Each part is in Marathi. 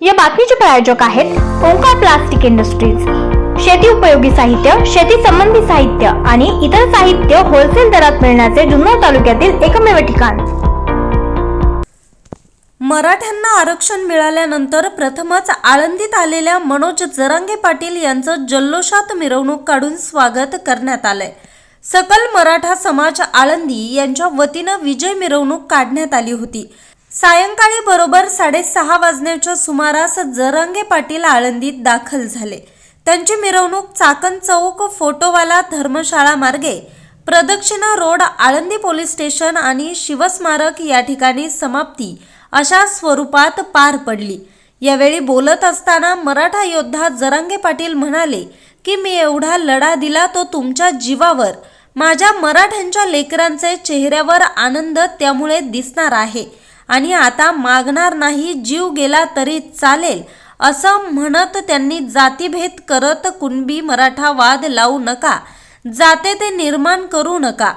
या बातमीचे प्रायोजक आहेत ओंकार प्लास्टिक इंडस्ट्रीज. शेती उपयोगी साहित्य शेती संबंधी साहित्य आणि इतर साहित्य होलसेल दरात मिळण्याचे जुन्नर तालुक्यातील एकमेव ठिकाण. मराठ्यांना आरक्षण मिळाल्यानंतर प्रथमच आळंदीत आलेल्या मनोज जरांगे पाटील यांचं जल्लोषात मिरवणूक काढून स्वागत करण्यात आलंय. सकल मराठा समाज आळंदी यांच्या वतीनं विजय मिरवणूक काढण्यात आली होती. सायंकाळी बरोबर साडेसहा वाजण्याच्या सुमारास जरांगे पाटील आळंदीत दाखल झाले. त्यांची मिरवणूक चाकण चौक फोटोवाला धर्मशाळा मार्गे प्रदक्षिणा रोड आळंदी पोलीस स्टेशन आणि शिवस्मारक या ठिकाणी समाप्ती अशा स्वरूपात पार पडली. यावेळी बोलत असताना मराठा योद्धा जरांगे पाटील म्हणाले की मी एवढा लढा दिला तो तुमच्या जीवावर. माझ्या मराठ्यांच्या लेकरांचे चेहऱ्यावर आनंद त्यामुळे दिसणार आहे. आणि आता मागणार नाही जीव गेला तरी चालेल असं म्हणत त्यांनी जातीभेद करत कुणबी मराठा वाद लावू नका जाते ते निर्माण करू नका.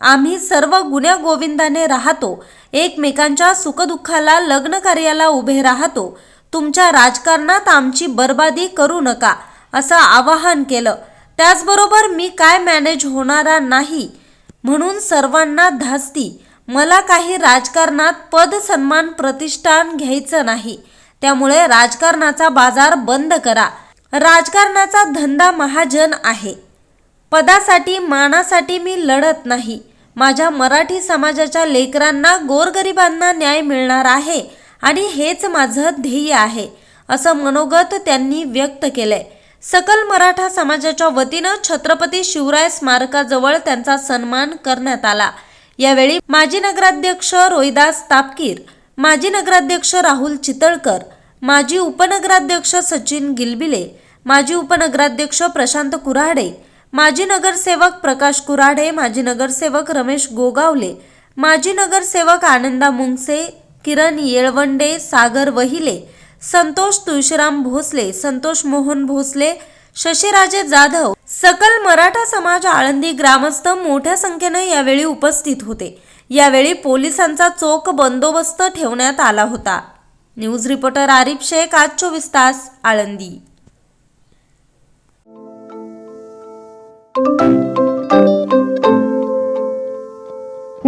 आम्ही सर्व गुण्या गोविंदाने राहतो एकमेकांच्या सुखदुःखाला लग्न कार्याला उभे राहतो तुमच्या राजकारणात आमची बर्बादी करू नका असं आवाहन केलं. त्याचबरोबर मी काय मॅनेज होणारा नाही म्हणून सर्वांना धास्ती. मला काही राजकारणात पद सन्मान प्रतिष्ठान घ्यायचं नाही. त्यामुळे राजकारणाचा बाजार बंद करा. राजकारणाचा धंदा महाजन आहे. पदासाठी मानासाठी मी लढत नाही. माझ्या मराठी समाजाच्या लेकरांना गोरगरिबांना न्याय मिळणार आहे आणि हेच माझं ध्येय आहे असं मनोगत त्यांनी व्यक्त केलंय. सकल मराठा समाजाच्या वतीनं छत्रपती शिवराय स्मारकाजवळ त्यांचा सन्मान करण्यात आला. यावेळी माजी नगराध्यक्ष रोहिदास तापकीर माजी नगराध्यक्ष राहुल चितळकर माजी उपनगराध्यक्ष सचिन गिलबिले माजी उपनगराध्यक्ष प्रशांत कुऱ्हाडे माजी नगरसेवक प्रकाश कुऱ्हाडे माजी नगरसेवक रमेश गोगावले माजी नगरसेवक आनंदा मुंगसे किरण येळवंडे सागर वहिले संतोष तुळशीराम भोसले संतोष मोहन भोसले शशीराजे जाधव सकल मराठा समाज आळंदी ग्रामस्थ मोठ्या संख्येनं यावेळी उपस्थित होते. यावेळी पोलिसांचा चोख बंदोबस्त ठेवण्यात आला होता. न्यूज रिपोर्टर आरिफ शेख आज चोवीस तास आळंदी.